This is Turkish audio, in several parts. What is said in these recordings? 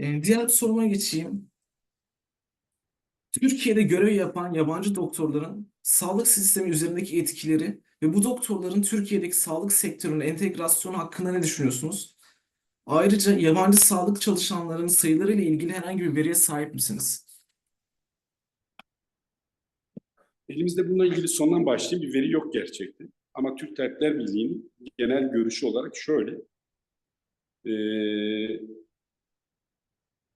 Ee, diğer soruma geçeyim. Türkiye'de görev yapan yabancı doktorların sağlık sistemi üzerindeki etkileri ve bu doktorların Türkiye'deki sağlık sektörüne entegrasyonu hakkında ne düşünüyorsunuz? Ayrıca yabancı sağlık çalışanlarının sayıları ile ilgili herhangi bir veriye sahip misiniz? Elimizde bununla ilgili sondan başlayayım bir veri yok gerçekten. Ama Türk Tabipler Birliği'nin genel görüşü olarak şöyle. Ee,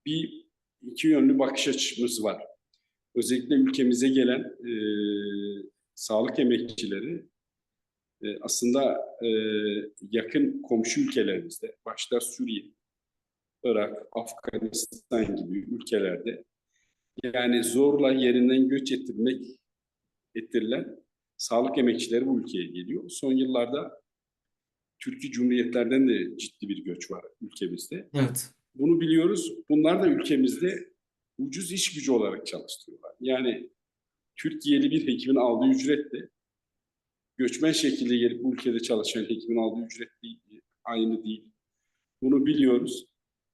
bir iki yönlü bakış açımız var. Özellikle ülkemize gelen e, sağlık emekçileri e, aslında e, yakın komşu ülkelerimizde, başta Suriye, Irak, Afganistan gibi ülkelerde yani zorla yerinden göç ettirmek ettirilen sağlık emekçileri bu ülkeye geliyor. Son yıllarda Türkiye Cumhuriyetlerden de ciddi bir göç var ülkemizde. Evet. Bunu biliyoruz. Bunlar da ülkemizde ucuz iş gücü olarak çalıştırıyorlar. Yani Türkiye'li bir hekimin aldığı ücretle göçmen şekilde gelip bu ülkede çalışan hekimin aldığı ücret değil, aynı değil. Bunu biliyoruz.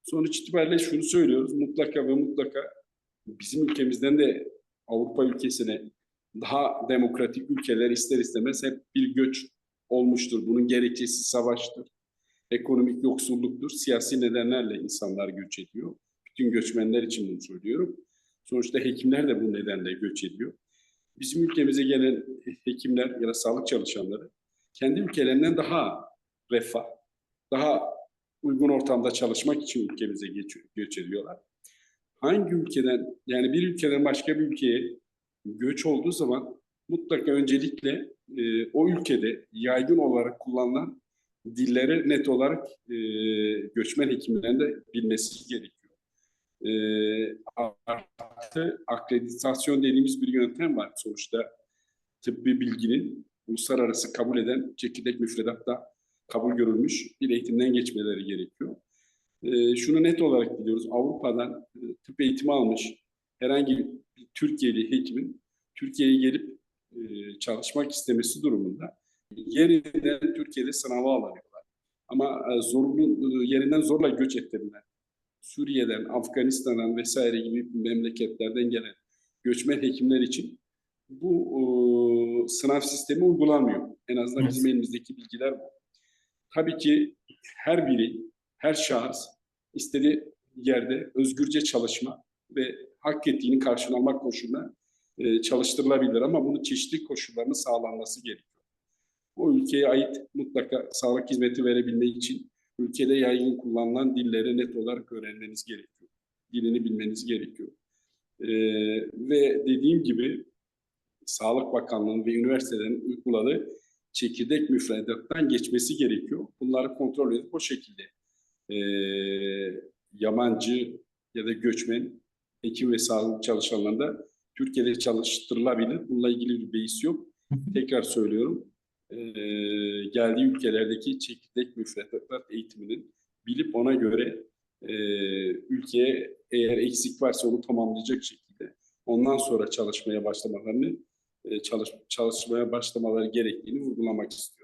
Sonuç itibariyle şunu söylüyoruz. Mutlaka ve mutlaka bizim ülkemizden de Avrupa ülkesine daha demokratik ülkeler ister istemez hep bir göç olmuştur. Bunun gerekçesi savaştır, ekonomik yoksulluktur, siyasi nedenlerle insanlar göç ediyor. Bütün göçmenler için bunu söylüyorum. Sonuçta hekimler de bu nedenle göç ediyor. Bizim ülkemize gelen hekimler ya da sağlık çalışanları kendi ülkelerinden daha refah, daha uygun ortamda çalışmak için ülkemize geç, göç ediyorlar. Hangi ülkeden, yani bir ülkeden başka bir ülkeye göç olduğu zaman mutlaka öncelikle e, o ülkede yaygın olarak kullanılan dilleri net olarak e, göçmen hekimlerin de bilmesi gerekiyor. E, artı akreditasyon dediğimiz bir yöntem var sonuçta tıbbi bilginin uluslararası kabul eden çekirdek müfredatta kabul görülmüş bir eğitimden geçmeleri gerekiyor. E, şunu net olarak biliyoruz. Avrupa'dan e, tıp eğitimi almış herhangi bir Türkiye'li hekimin Türkiye'ye gelip e, çalışmak istemesi durumunda yerinden Türkiye'de sınava alıyorlar. Ama e, zorunlu e, yerinden zorla göç ettirilen Suriye'den, Afganistan'dan vesaire gibi memleketlerden gelen göçmen hekimler için bu e, sınav sistemi uygulanmıyor. En azından bizim elimizdeki bilgiler bu. Tabii ki her biri, her şahıs istediği yerde özgürce çalışma ve hak ettiğini karşılamak koşuluna e, çalıştırılabilir ama bunun çeşitli koşullarının sağlanması gerekiyor. O ülkeye ait mutlaka sağlık hizmeti verebilmek için ülkede yaygın kullanılan dilleri net olarak öğrenmeniz gerekiyor. Dilini bilmeniz gerekiyor. E, ve dediğim gibi Sağlık Bakanlığı'nın ve üniversitelerin uyguladığı çekirdek müfredattan geçmesi gerekiyor. Bunları kontrol edip o şekilde e, yabancı ya da göçmen hekim ve sağlık çalışanlarında Türkiye'de çalıştırılabilir. Bununla ilgili bir beis yok. Tekrar söylüyorum. E, geldiği ülkelerdeki çekirdek müfredatlar eğitiminin bilip ona göre e, ülkeye eğer eksik varsa onu tamamlayacak şekilde ondan sonra çalışmaya başlamalarını e, çalış, çalışmaya başlamaları gerektiğini vurgulamak istiyorum.